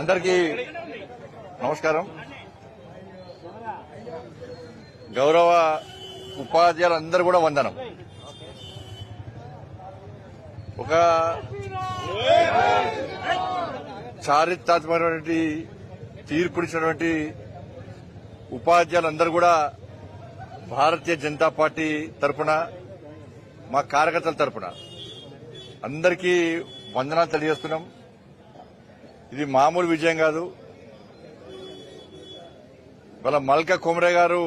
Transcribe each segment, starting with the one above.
అందరికీ నమస్కారం. గౌరవ ఉపాధ్యాయులందరూ కూడా వందనం. ఒక చారిత్రాత్మకమైనటువంటి తీర్పునిచ్చినటువంటి ఉపాధ్యాయులందరూ కూడా భారతీయ జనతా పార్టీ తరఫున మా కార్యకర్తల తరపున అందరికీ వందనాలు తెలియజేస్తున్నాం. ఇది మామూలు విజయం కాదు. వాళ్ళ మల్క కుమరే గారు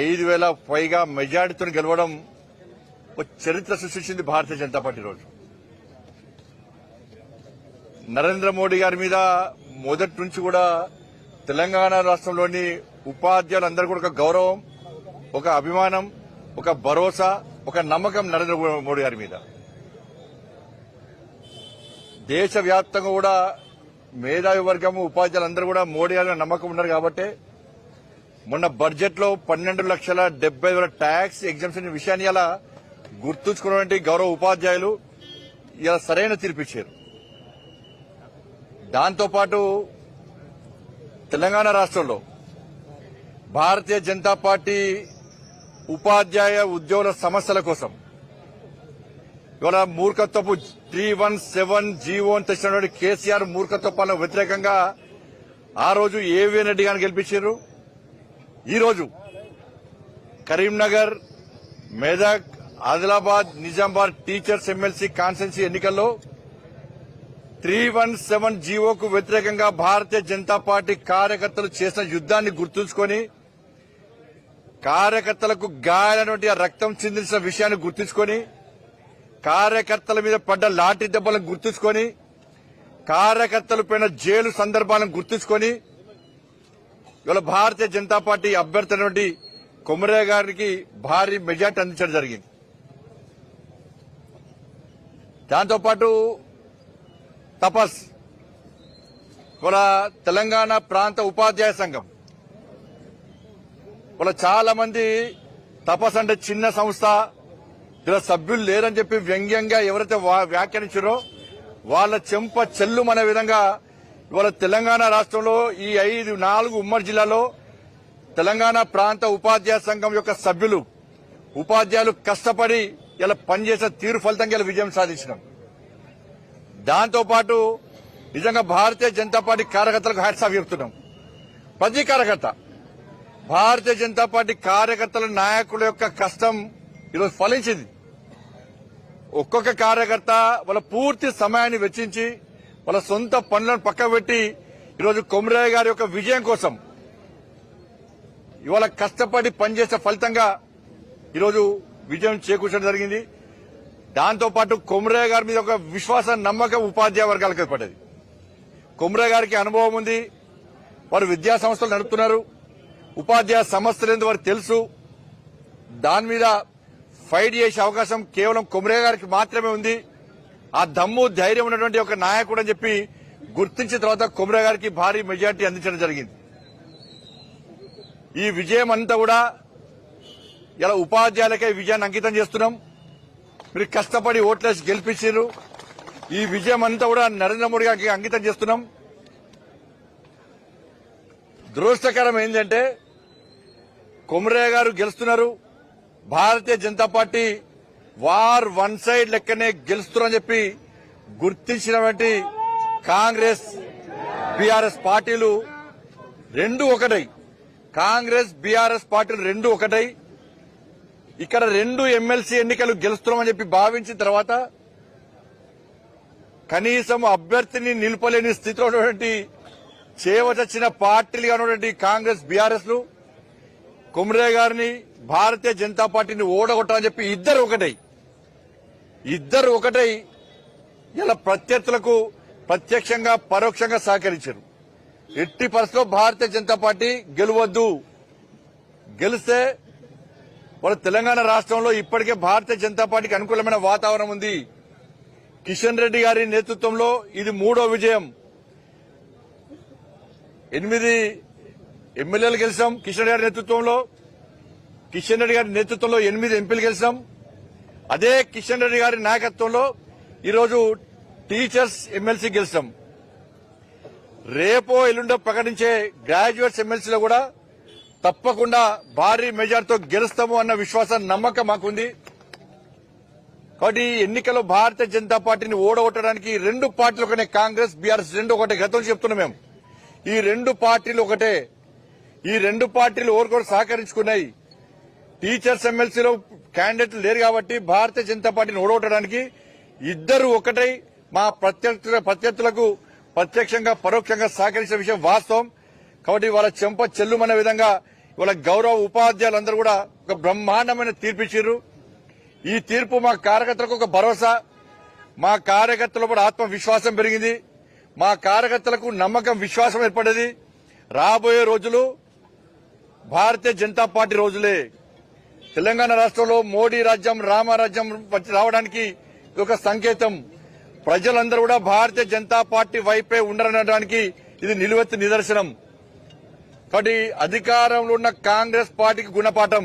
ఐదు వేల పైగా మెజార్టీతో గెలవడం ఒక చరిత్ర సృష్టించింది భారతీయ జనతా పార్టీ రోజు. నరేంద్ర మోడీ గారి మీద మొదటి నుంచి కూడా తెలంగాణ రాష్ట్రంలోని ఉపాధ్యాయులందరూ కూడా ఒక గౌరవం ఒక అభిమానం ఒక భరోసా ఒక నమ్మకం నరేంద్ర మోడీ గారి మీద. దేశవ్యాప్తంగా కూడా మేధావి వర్గము ఉపాధ్యాయులందరూ కూడా మోడీ గారి నమ్మకం ఉన్నారు కాబట్టి మొన్న బడ్జెట్లో పన్నెండు లక్షల డెబ్బై వేల ట్యాక్స్ ఎగ్జామ్షన్ విషయాన్ని ఇలా గుర్తుంచుకున్నటువంటి గౌరవ ఉపాధ్యాయులు ఇలా సరైన తీర్పిచ్చారు దాంతోపాటు తెలంగాణ రాష్ట్రంలో భారతీయ జనతా పార్టీ ఉపాధ్యాయ ఉద్యోగుల సమస్యల కోసం ఇవాళ మూర్ఖత్వపు త్రీ వన్ సెవెన్ జీవో అని తెచ్చినటువంటి కేసీఆర్ మూర్ఖత్వ వ్యతిరేకంగా ఆ రోజు ఏవిఎన్ రెడ్డి గారిని గెలిపించారు? ఈరోజు Karimnagar Medak Adilabad Nizamabad teachers MLC constituency ఎన్నికల్లో త్రీ వన్ సెవెన్ జీవోకు వ్యతిరేకంగా భారతీయ జనతా పార్టీ కార్యకర్తలు చేసిన యుద్ధాన్ని గుర్తుంచుకొని కార్యకర్తలకు గాయాలైనటువంటి ఆ రక్తం చిందించిన విషయాన్ని గుర్తుంచుకొని కార్యకర్తల మీద పడ్డ లాఠీ దెబ్బలను గుర్తుంచుకొని కార్యకర్తల పైన జైలు సందర్భాలను గుర్తుంచుకొని ఇవాళ భారతీయ జనతా పార్టీ అభ్యర్థి అయినటువంటి కొమరే గారికి భారీ మెజార్టీ అందించడం జరిగింది. దాంతోపాటు తపస్ ఇవాళ తెలంగాణ ప్రాంత ఉపాధ్యాయ సంఘం. ఇవాళ చాలా మంది తపస్ అంటే చిన్న సంస్థ ఇలా సభ్యులు లేరని చెప్పి వ్యంగ్యంగా ఎవరైతే వా- వ్యాఖ్యానించారో వాళ్ళ చెంప చెల్లుమనే విధంగా ఇవాళ తెలంగాణ రాష్ట్రంలో ఈ ఐదు నాలుగు ఉమ్మడి జిల్లాలో తెలంగాణ ప్రాంత ఉపాధ్యాయ సంఘం యొక్క సభ్యులు ఉపాధ్యాయులు కష్టపడి ఇలా పనిచేసిన తీరు ఫలితంగా ఇలా విజయం సాధించినాం. దాంతోపాటు నిజంగా భారతీయ జనతా పార్టీ కార్యకర్తలకు హ్యాట్సాఫ్ చెప్తున్నాం. ప్రతి కార్యకర్త భారతీయ జనతా పార్టీ కార్యకర్తల నాయకుల యొక్క కష్టం ఈరోజు ఫలించింది. ఒక్కొక్క కార్యకర్త వాళ్ళ పూర్తి సమయాన్ని వెచ్చించి వాళ్ళ సొంత పనులను పక్కకు పెట్టి ఈరోజు కొమరయ్య గారి యొక్క విజయం కోసం ఇవాళ కష్టపడి పనిచేసే ఫలితంగా ఈరోజు విజయం చేకూర్చడం జరిగింది. దాంతో పాటు కొమరయ్య గారి మీద ఒక విశ్వాస నమ్మకం ఉపాధ్యాయ వర్గాలకు ఏర్పడ్డది. కొమరయ్య గారికి అనుభవం ఉంది. వారు విద్యా సంస్థలు నడుపుతున్నారు. ఉపాధ్యాయ సమస్యలు వారు తెలుసు. దాని మీద ఫైట్ చేసే అవకాశం కేవలం కుమరే గారికి మాత్రమే ఉంది. ఆ దమ్ము ధైర్యం ఉన్నటువంటి ఒక నాయకుడు అని చెప్పి గుర్తించిన తర్వాత కొమరే గారికి భారీ మెజార్టీ అందించడం జరిగింది. ఈ విజయం అంతా కూడా ఇలా ఉపాధ్యాయులకే విజయాన్ని అంకితం చేస్తున్నాం. మీరు కష్టపడి ఓట్లేసి గెలిపించారు. ఈ విజయం అంతా కూడా నరేంద్ర మోడీ గారికి అంకితం చేస్తున్నాం. దురదృష్టకరం ఏంటంటే కొమరయ్య గారు గెలుస్తున్నారు. Bharatiya Janata Party war one side లెక్కనే గెలుస్తున్నారని చెప్పి గుర్తించినటువంటి కాంగ్రెస్ బీఆర్ఎస్ పార్టీలు రెండు ఒకటై. కాంగ్రెస్ బీఆర్ఎస్ పార్టీలు రెండు ఒకటై. ఇక్కడ రెండు ఎమ్మెల్సీ ఎన్నికలు గెలుస్తున్నామని చెప్పి భావించిన తర్వాత కనీసం అభ్యర్థిని నిలుపలేని స్థితిలో ఉన్నటువంటి చేయవచ్చిన పార్టీలుగా ఉన్నటువంటి కాంగ్రెస్ బీఆర్ఎస్లు కుమ్రే గారిని భారతీయ జనతా పార్టీని ఓడగొట్టాలని చెప్పి ఇద్దరు ఒకటై. ఇద్దరు ఒకటై. ఇలా ప్రత్యర్థులకు ప్రత్యక్షంగా పరోక్షంగా సహకరించారు. ఎట్టి పరిస్థితిలో భారతీయ జనతా పార్టీ గెలవద్దు. గెలిస్తే వాళ్ళ తెలంగాణ రాష్ట్రంలో ఇప్పటికే భారతీయ జనతా పార్టీకి అనుకూలమైన వాతావరణం ఉంది. కిషన్ రెడ్డి గారి నేతృత్వంలో ఇది మూడో విజయం. ఎనిమిది ఎమ్మెల్యేలు గెలిచాం కిషన్ రెడ్డి గారి నేతృత్వంలో. కిషన్ రెడ్డి గారి నేతృత్వంలో ఎనిమిది ఎంపీలు గెలిచాం అదే కిషన్ రెడ్డి గారి నాయకత్వంలో ఈరోజు టీచర్స్ ఎమ్మెల్సీ గెలిచాం రేపో ఎల్లుండో ప్రకటించే గ్రాడ్యుయేట్స్ ఎమ్మెల్సీలో కూడా తప్పకుండా భారీ మెజార్టీతో గెలుస్తాము అన్న విశ్వాసం నమ్మకం మాకుంది. కాబట్టి ఈ ఎన్నికల్లో భారతీయ జనతా పార్టీని ఓడగొట్టడానికి రెండు పార్టీలు ఒకటే కాంగ్రెస్ బీఆర్ఎస్ రెండు ఒకటే గతం చెప్తున్నాం మేము. ఈ రెండు పార్టీలు ఒకటే. ఈ రెండు పార్టీలు ఓరికొరు సహకరించుకున్నాయి. టీచర్స్ ఎమ్మెల్సీలో క్యాండిడేట్లు లేరు కాబట్టి భారతీయ జనతా పార్టీని ఓడగొట్టడానికి ఇద్దరు ఒకటై మా ప్రత్యర్థుల ప్రత్యర్థులకు ప్రత్యక్షంగా పరోక్షంగా సహకరించిన విషయం వాస్తవం. కాబట్టి వాళ్ళ చెంప చెల్లుమనే విధంగా వాళ్ళ గౌరవ ఉపాధ్యాయులందరూ కూడా ఒక బ్రహ్మాండమైన తీర్పిచ్చిర్రు ఈ తీర్పు మా కార్యకర్తలకు ఒక భరోసా. మా కార్యకర్తల కూడా ఆత్మవిశ్వాసం పెరిగింది. మా కార్యకర్తలకు నమ్మకం విశ్వాసం ఏర్పడేది రాబోయే రోజులు భారతీయ జనతా పార్టీ రోజులే. తెలంగాణ రాష్ట్రంలో మోడీ రాజ్యం రామరాజ్యం వచ్చి రావడానికి ఇది ఒక సంకేతం. ప్రజలందరూ కూడా భారతీయ జనతా పార్టీ వైపే ఉండరనడానికి ఇది నిలువెత్తు నిదర్శనం. కాబట్టి అధికారంలో ఉన్న కాంగ్రెస్ పార్టీకి గుణపాఠం.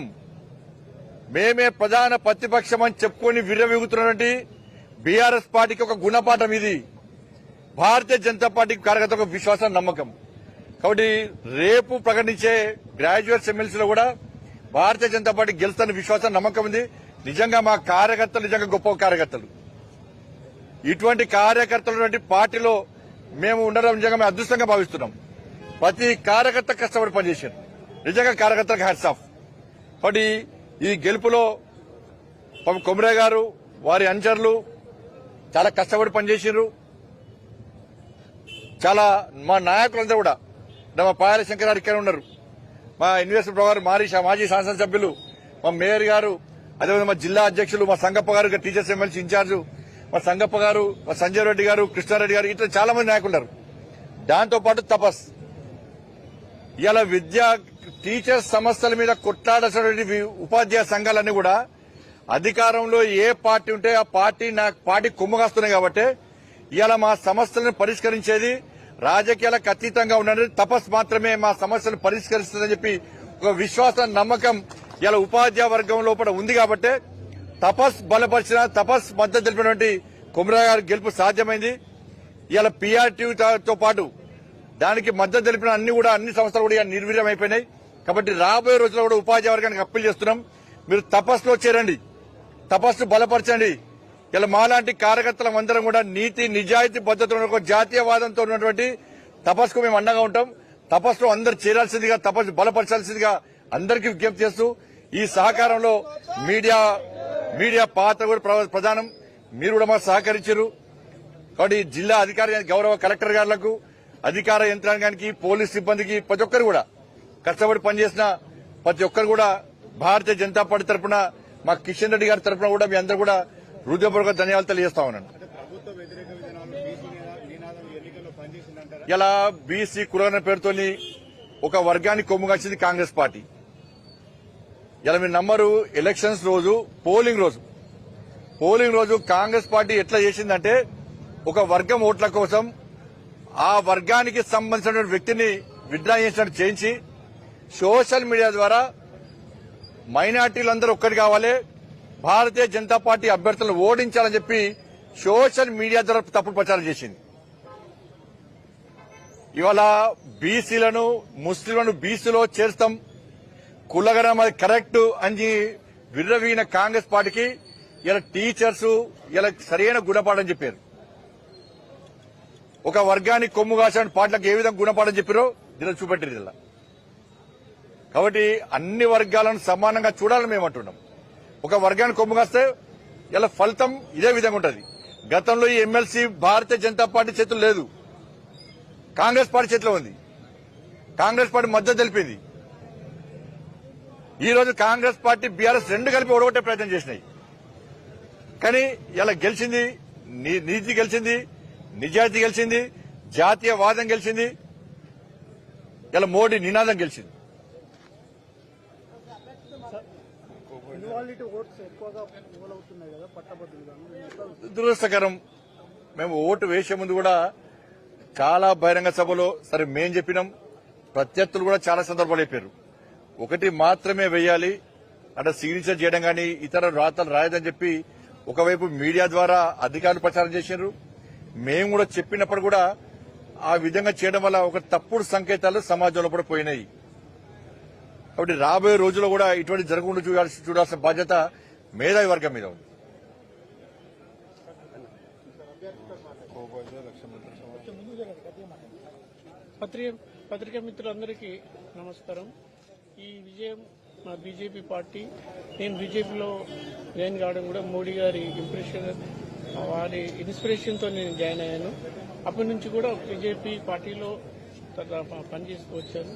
మేమే ప్రధాన ప్రతిపక్షం అని చెప్పుకొని విర్రవీగుతున్నటువంటి బీఆర్ఎస్ పార్టీకి ఒక గుణపాఠం ఇది. భారతీయ జనతా పార్టీకి కార్యకర్త ఒక విశ్వాసం నమ్మకం. కాబట్టి రేపు ప్రకటించే గ్రాడ్యుయేట్స్ ఎమ్మెల్సీలో కూడా భారతీయ జనతా పార్టీ గెలుస్తున్న విశ్వాసం నమ్మకం ఉంది. నిజంగా మా కార్యకర్తలు నిజంగా గొప్ప కార్యకర్తలు. ఇటువంటి కార్యకర్తలు పార్టీలో మేము ఉండడం నిజంగా మేము అదృష్టంగా భావిస్తున్నాం. ప్రతి కార్యకర్త కష్టపడి పనిచేశారు. నిజంగా కార్యకర్తలకు హ్యాట్స్ ఆఫ్. కాబట్టి ఈ గెలుపులో కొమరే గారు వారి అనుచరులు చాలా కష్టపడి పనిచేసారు చాలా మా నాయకులందరూ కూడా మా పాయల శంకర్ గారు ఇక్కడ ఉన్నారు. మా ఇన్వెస్టర్ ప్రకారం మారీ మాజీ శాసనసభ్యులు మా మేయర్ గారు అదేవిధంగా మా జిల్లా అధ్యక్షులు మా సంగప్ప గారు టీచర్స్ ఎమ్మెల్సీ ఇన్ఛార్జ్ మా సంగప్ప గారు మా సంజయ్ రెడ్డి గారు కృష్ణారెడ్డి గారు ఇట్లా చాలా మంది నాయకులు ఉన్నారు దాంతో పాటు తపస్. ఇలా విద్యా టీచర్స్ సమస్యల మీద కొట్లాడాల్సినటువంటి వి- ఉపాధ్యాయ సంఘాలన్నీ కూడా అధికారంలో ఏ పార్టీ ఉంటే ఆ పార్టీ నా పార్టీ కుమ్మగాస్తున్నాయి కాబట్టి ఇవాళ మా సమస్యలను పరిష్కరించేది రాజకీయాలకు అతీతంగా ఉండండి తపస్సు మాత్రమే మా సమస్యలు పరిష్కరిస్తుందని చెప్పి ఒక విశ్వాసం నమ్మకం ఇలా ఉపాధ్యాయ వర్గం లోపల ఉంది కాబట్టి తపస్ బలపరిచిన తపస్ మద్దతు తెలిపినటువంటి కుమరా గారి గెలుపు సాధ్యమైంది. ఇలా పీఆర్టీతో పాటు దానికి మద్దతు తెలిపిన అన్ని కూడా అన్ని సంస్థలు కూడా నిర్వీర్యం అయిపోయినాయి కాబట్టి రాబోయే రోజుల్లో కూడా ఉపాధ్యాయ వర్గానికి అప్పీల్ చేస్తున్నాం. మీరు తపస్సులో చేరండి. తపస్సు బలపరచండి. ఇలా మాలాంటి కార్యకర్తలం అందరం కూడా నీతి నిజాయితీ పద్ధతిలో ఒక జాతీయవాదంతో ఉన్నటువంటి తపస్సుకు మేము అండగా ఉంటాం. తపస్సులో అందరు చేరాల్సిందిగా తపస్సు బలపరచాల్సిందిగా అందరికీ విజ్ఞప్తి చేస్తూ ఈ సహకారంలో మీడియా మీడియా పాత్ర కూడా ప్ర- ప్రధానం. మీరు కూడా మాకు సహకరించారు. కాబట్టి జిల్లా అధికారి గౌరవ కలెక్టర్ గారులకు అధికార యంత్రాంగానికి పోలీస్ సిబ్బందికి ప్రతి ఒక్కరు కూడా కష్టపడి పనిచేసిన ప్రతి ఒక్కరు కూడా భారతీయ జనతా పార్టీ తరఫున మా కిషన్ రెడ్డి గారి తరఫున కూడా మీ అందరూ కూడా హృదయపూర్వక ధన్యవాదాలు తెలియజేస్తా ఉన్నాను. ఇలా బీసీ కులగన పేరుతోని ఒక వర్గానికి కొమ్ముగాల్సింది కాంగ్రెస్ పార్టీ. ఇలా మీరు నమ్మరు ఎలక్షన్స్ రోజు పోలింగ్ రోజు. పోలింగ్ రోజు కాంగ్రెస్ పార్టీ ఎట్లా చేసిందంటే ఒక వర్గం ఓట్ల కోసం ఆ వర్గానికి సంబంధించిన వ్యక్తిని విత్డ్రా చేసినట్టు చేయించి సోషల్ మీడియా ద్వారా మైనార్టీలందరూ ఒక్కటి కావాలి భారతీయ జనతా పార్టీ అభ్యర్థులను ఓడించాలని చెప్పి సోషల్ మీడియా ద్వారా తప్పుడు ప్రచారం చేసింది. ఇవాళ బీసీలను ముస్లింలను బీసీలో చేర్స్తాం. కులగరం అది కరెక్ట్ అని విర్రవీన కాంగ్రెస్ పార్టీకి ఇలా టీచర్స్ ఇలా సరైన గుణపాఠం చెప్పారు. ఒక వర్గానికి కొమ్ము కాసిన పాటలకు ఏ విధంగా గుణపాఠం చెప్పారో దీనిలో చూపెట్టారు ఇలా. కాబట్టి అన్ని వర్గాలను సమానంగా చూడాలని మేము అంటున్నాం. ఒక వర్గానికి కొమ్ము కాస్తే ఇలా ఫలితం ఇదే విధంగా ఉంటుంది. గతంలో ఈ ఎమ్మెల్సీ భారతీయ జనతా పార్టీ చేతులు లేదు. కాంగ్రెస్ పార్టీ చేతిలో ఉంది. కాంగ్రెస్ పార్టీ మద్దతు తెలిపింది. ఈ రోజు కాంగ్రెస్ పార్టీ బీఆర్ఎస్ రెండు కలిపి ఓడగొట్టే ప్రయత్నం చేసినాయి. కానీ ఇలా గెలిచింది నీ- నీతి గెలిచింది నిజాయితీ గెలిచింది జాతీయవాదం గెలిచింది ఇలా మోడీ నినాదం గెలిచింది. ఇన్వాలిటీ ఓట్స్ ఎక్కువగా కదా పట్టభద్రులుగా దురదృష్టకరం మేము ఓటు వేసే ముందు కూడా చాలా బహిరంగ సభలో సరే మేం చెప్పినాం ప్రత్యర్థులు కూడా చాలా సందర్భాలు చెప్పారు. ఒకటి మాత్రమే వేయాలి అంటే సిగ్నేచర్ చేయడం కానీ ఇతర రాతలు రాయదని చెప్పి ఒకవైపు మీడియా ద్వారా అధికారులు ప్రచారం చేశారు. మేము కూడా చెప్పినప్పుడు కూడా ఆ విధంగా చేయడం వల్ల ఒక తప్పుడు సంకేతాలు సమాజంలో కూడా పోయినాయి. కాబట్టి రాబోయే రోజుల్లో కూడా ఇటువంటి జరగకుండా చూడాల్సి చూడాల్సిన బాధ్యత మేధావి వర్గం మీద ఉంది. పత్రిక పత్రికా మిత్రులందరికీ నమస్కారం. ఈ విజయం మా బీజేపీ పార్టీ. నేను బీజేపీలో జాయిన్ కావడం కూడా మోడీ గారి ఇంప్రెషన్ వారి ఇన్స్పిరేషన్తో నేను జాయిన్ అయ్యాను. అప్పటి నుంచి కూడా బీజేపీ పార్టీలో తర్వాత పనిచేస్తూ వచ్చాను.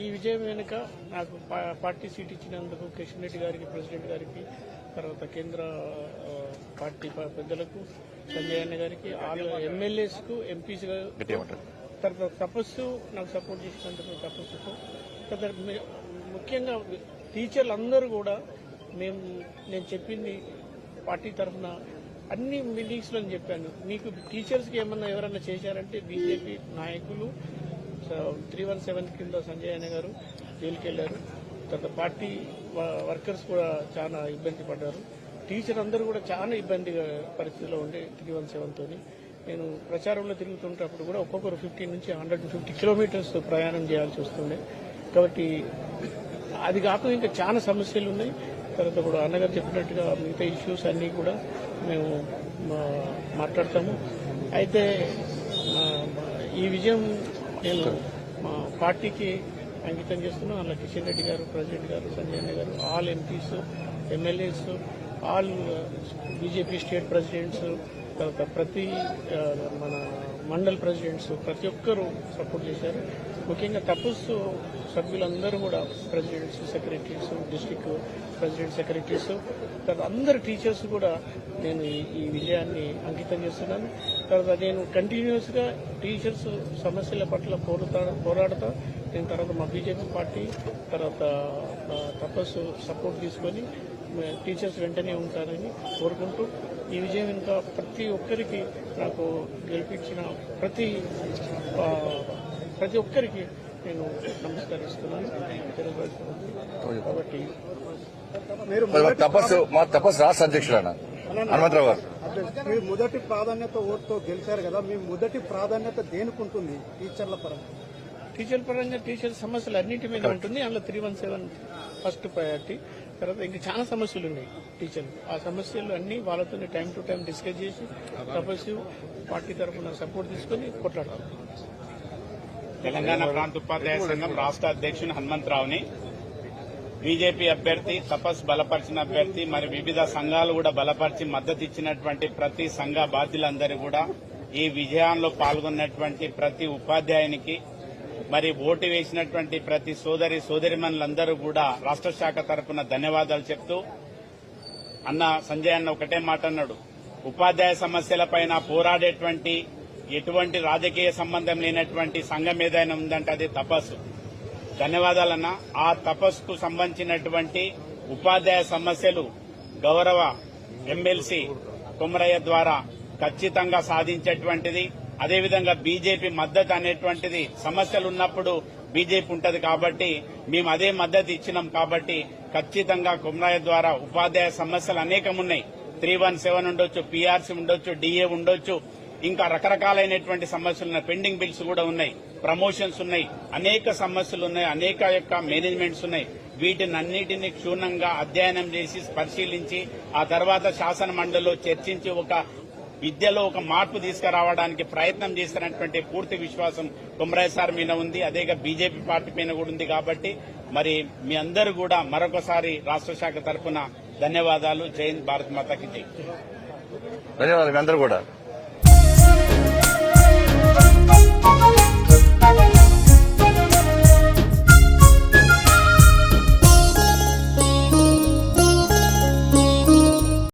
ఈ విజయం వెనుక నాకు పార్టీ సీట్ ఇచ్చినందుకు కిషన్ రెడ్డి గారికి ప్రెసిడెంట్ గారికి తర్వాత కేంద్ర పార్టీ పెద్దలకు సంజయ్ అన్న గారికి ఎమ్మెల్యేస్కు ఎంపీస్ తర్వాత తపస్సు నాకు సపోర్ట్ చేసినందుకు తపస్సుకు తర్వాత ముఖ్యంగా టీచర్లు అందరూ కూడా మేము నేను చెప్పింది పార్టీ తరఫున అన్ని మీటింగ్స్లో చెప్పాను. మీకు టీచర్స్కి ఏమన్నా ఎవరన్నా చేశారంటే బీజేపీ నాయకులు త్రీ వన్ సెవెన్ కింద సంజయ్ అనే గారు జైలుకి వెళ్ళారు తర్వాత పార్టీ వర్కర్స్ కూడా చాలా ఇబ్బంది పడ్డారు. టీచర్ అందరూ కూడా చాలా ఇబ్బంది పరిస్థితిలో ఉండే త్రీ వన్ సెవెన్తో నేను ప్రచారంలో తిరుగుతుంటప్పుడు కూడా ఒక్కొక్కరు ఫిఫ్టీ నుంచి హండ్రెడ్ ఫిఫ్టీ కిలోమీటర్స్ ప్రయాణం చేయాల్సి వస్తుండే. కాబట్టి అది కాకుండా ఇంకా చాలా సమస్యలు ఉన్నాయి. తర్వాత కూడా అన్నగారు చెప్పినట్టుగా మిగతా ఇష్యూస్ అన్నీ కూడా మేము మా- మాట్లాడతాము. అయితే ఈ విజయం నేను మా పార్టీకి అంకితం చేస్తున్నాం. అలా కిషన్ రెడ్డి గారు ప్రెసిడెంట్ గారు సంజయ్ గారు all MPs MLAs all BJP state presidents తర్వాత ప్రతి మన మండల్ ప్రెసిడెంట్స్ ప్రతి ఒక్కరూ సపోర్ట్ చేశారు. ముఖ్యంగా తపస్సు సభ్యులందరూ కూడా presidents secretaries district president secretaries తర్వాత అందరు టీచర్స్ కూడా నేను ఈ విజయాన్ని అంకితం చేస్తున్నాను. తర్వాత నేను కంటిన్యూస్గా టీచర్స్ సమస్యల పట్ల పోరుతా పోరాడతా. నేను తర్వాత మా బీజేపీ పార్టీ తర్వాత తపస్సు సపోర్ట్ తీసుకొని టీచర్స్ వెంటనే ఉంటారని కోరుకుంటూ ఈ విజయం ఇంకా ప్రతి ఒక్కరికి నాకు గెలిపించిన ప్రతి ప్రతి ఒక్కరికి నేను నమస్కరిస్తున్నాను. కాబట్టి తపస్సు మా తపస్సు రాష్ట్ర హనుమంతరావు గారు. మీ మొదటి ప్రాధాన్యత ఓటుతో గెలిచారు కదా మీ మొదటి ప్రాధాన్యత దేనికి ఉంటుంది టీచర్ల పరంగా టీచర్ పరంగా టీచర్ సమస్యలు అన్నింటి మీద ఉంటుంది. అందులో three one seven first priority తర్వాత ఇంకా చాలా సమస్యలు ఉన్నాయి టీచర్లు. ఆ సమస్యలు అన్ని వాళ్ళతో టైం టు టైం డిస్కస్ చేసి తపస్సు పార్టీ తరఫున సపోర్ట్ తీసుకొని కొట్లాడాలి తెలంగాణ ప్రాంత ఉపాధ్యాయ సంఘం రాష్ట్ర అధ్యక్షుని హనుమంతరావుని బీజేపీ అభ్యర్థి తపస్ బలపరిచిన అభ్యర్థి మరి వివిధ సంఘాలు కూడా బలపరిచి మద్దతు ఇచ్చినటువంటి ప్రతి సంఘ బాధ్యులందరూ కూడా ఈ విజయంలో పాల్గొన్నటువంటి ప్రతి ఉపాధ్యాయునికి మరి ఓటు వేసినటువంటి ప్రతి సోదరి సోదరిమణులందరూ కూడా రాష్ట్ర శాఖ తరఫున ధన్యవాదాలు చెప్తూ అన్న సంజయ్ అన్న ఒకటే మాట అన్నాడు. ఉపాధ్యాయ సమస్యలపైన పోరాడేటువంటి ఎటువంటి రాజకీయ సంబంధం లేనటువంటి సంఘం ఏదైనా ఉందంటే అది తపస్సు. ధన్యవాదాలన్న. ఆ తపస్సుకు సంబంధించినటువంటి ఉపాధ్యాయ సమస్యలు గౌరవ ఎమ్మెల్సీ కుమరయ్య ద్వారా ఖచ్చితంగా సాధించేటువంటిది. అదేవిధంగా బీజేపీ మద్దతు అనేటువంటిది సమస్యలు ఉన్నప్పుడు బీజేపీ ఉంటది కాబట్టి మేము అదే మద్దతు ఇచ్చినాం కాబట్టి ఖచ్చితంగా కుమరయ్య ద్వారా ఉపాధ్యాయ సమస్యలు అనేకం ఉన్నాయి. త్రీ వన్ సెవెన్ ఉండొచ్చు పీఆర్సీ ఉండొచ్చు డిఏ ఉండొచ్చు. ఇంకా రకరకాలైనటువంటి సమస్యలు పెండింగ్ బిల్స్ కూడా ఉన్నాయి. ప్రమోషన్స్ ఉన్నాయి అనేక సమస్యలు ఉన్నాయి అనేక యొక్క మేనేజ్మెంట్స్ ఉన్నాయి. వీటిని అన్నిటిని క్షుణ్ణంగా అధ్యయనం చేసి పరిశీలించి ఆ తర్వాత శాసన మండలిలో చర్చించి ఒక విద్యలో ఒక మార్పు తీసుకురావడానికి ప్రయత్నం చేసినటువంటి పూర్తి విశ్వాసం కుమరాయ్ సార్ మీద ఉంది. అదేగా బీజేపీ పార్టీ మీద కూడా ఉంది కాబట్టి మరి మీ అందరూ కూడా మరొకసారి రాష్ట్ర శాఖ తరఫున ధన్యవాదాలు. జై భారత్ మాతాకి జై. ధన్యవాదాలు అందరూ కూడా.